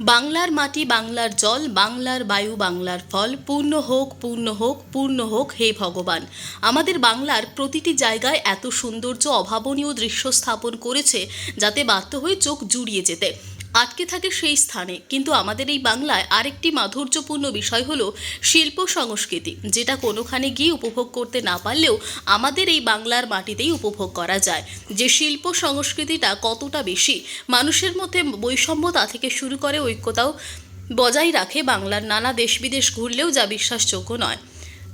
বাংলার মাটি, বাংলার জল, বাংলার বায়ু, বাংলার ফল, পূর্ণ হোক পূর্ণ হোক পূর্ণ হোক, হে ভগবান। আমাদের বাংলার প্রতিটি জায়গায় এত সৌন্দর্য, অভাবনীয় দৃশ্য স্থাপন করেছে যাতে বাধ্য হয়ে চোখ জুড়িয়ে যেতে। আটকে থাকে সেই স্থানে। কিন্তু আমাদের এই বাংলায় আরেকটি মাধুর্যপূর্ণ বিষয় হলো শিল্প সংস্কৃতি, যেটা কোনোখানে গিয়ে উপভোগ করতে না পারলেও আমাদের এই বাংলার মাটিতেই উপভোগ করা যায়। যে শিল্প সংস্কৃতিটা কতটা বেশি, মানুষের মধ্যে বৈষম্যতা থেকে শুরু করে ঐক্যতাও বজায় রাখে বাংলার নানা দেশ বিদেশ ঘুরলেও যা বিশ্বাসযোগ্য নয়।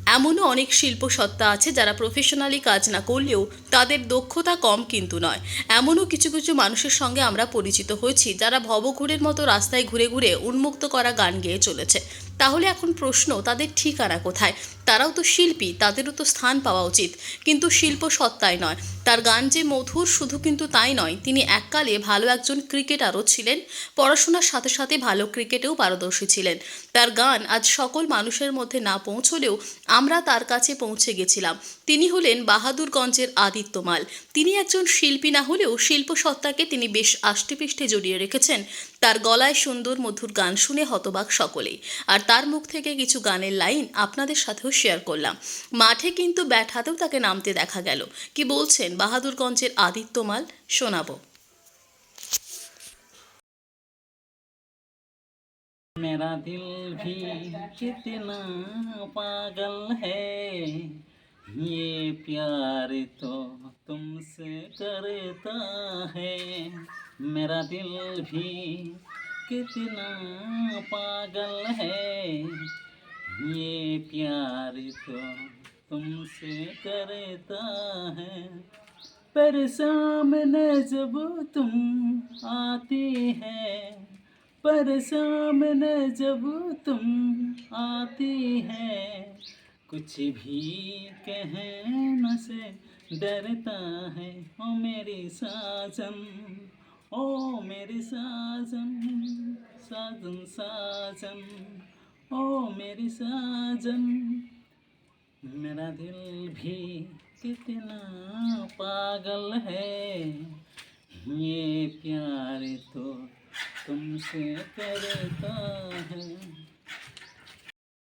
এমনও অনেক শিল্প সত্তা আছে যারা প্রফেশনালি কাজ না করলেও তাদের দক্ষতা কম কিন্তু নয়। এমনও কিছু কিছু মানুষের সঙ্গে আমরা পরিচিত হয়েছি যারা ভবঘুরের মতো রাস্তায় ঘুরে ঘুরে উন্মুক্ত করা গান গেয়ে চলেছে। তাহলে এখন প্রশ্ন, তাদের ঠিকানা কোথায়? তারাও তো শিল্পী, তাদেরও তো স্থান পাওয়া উচিত। কিন্তু শিল্প সত্তায় নয়। তার গান যে মধুর, শুধু কিন্তু তাই নয়, তিনি এককালে ভালো একজন ক্রিকেটারও ছিলেন। পড়াশোনার সাথে সাথে ভালো ক্রিকেটেও পারদর্শী ছিলেন। তার গান আজ সকল মানুষের মধ্যে না পৌঁছলেও আমরা তার কাছে পৌঁছে গেছিলাম। তিনি হলেন বাহাদুরগঞ্জের আদিত্যমাল। তিনি একজন শিল্পী না হলেও শিল্প সত্তাকে তিনি বেশ আষ্টেপৃষ্ঠে জড়িয়ে রেখেছেন। তার গলায় সুন্দর মধুর গান শুনে হতবাক সকলেই। আর তার মুখ থেকে কিছু গানের লাইন আপনাদের সাথেও শেয়ার করলাম মাঠে কিন্তু ব্যাট হাতেও তাকে নামতে দেখা গেল কি বলছেন বাহাদুরগঞ্জের আদিত্যমাল শোনাবো मेरा दिल भी कितना पागल है ये प्यार तो तुमसे करता है मेरा दिल भी कितना पागल है। ये प्यार तो तुमसे करता है। पर सामने जब तुम आती है, पर सामने जब तुम आती है, कुछ भी कहने से डरता है। ओ मेरी साजन, ओ मेरी साजन। साजन साजन, ओ मेरी साजन। मेरा दिल भी कितना पागल है। ये प्यार तो तुमसे करता है।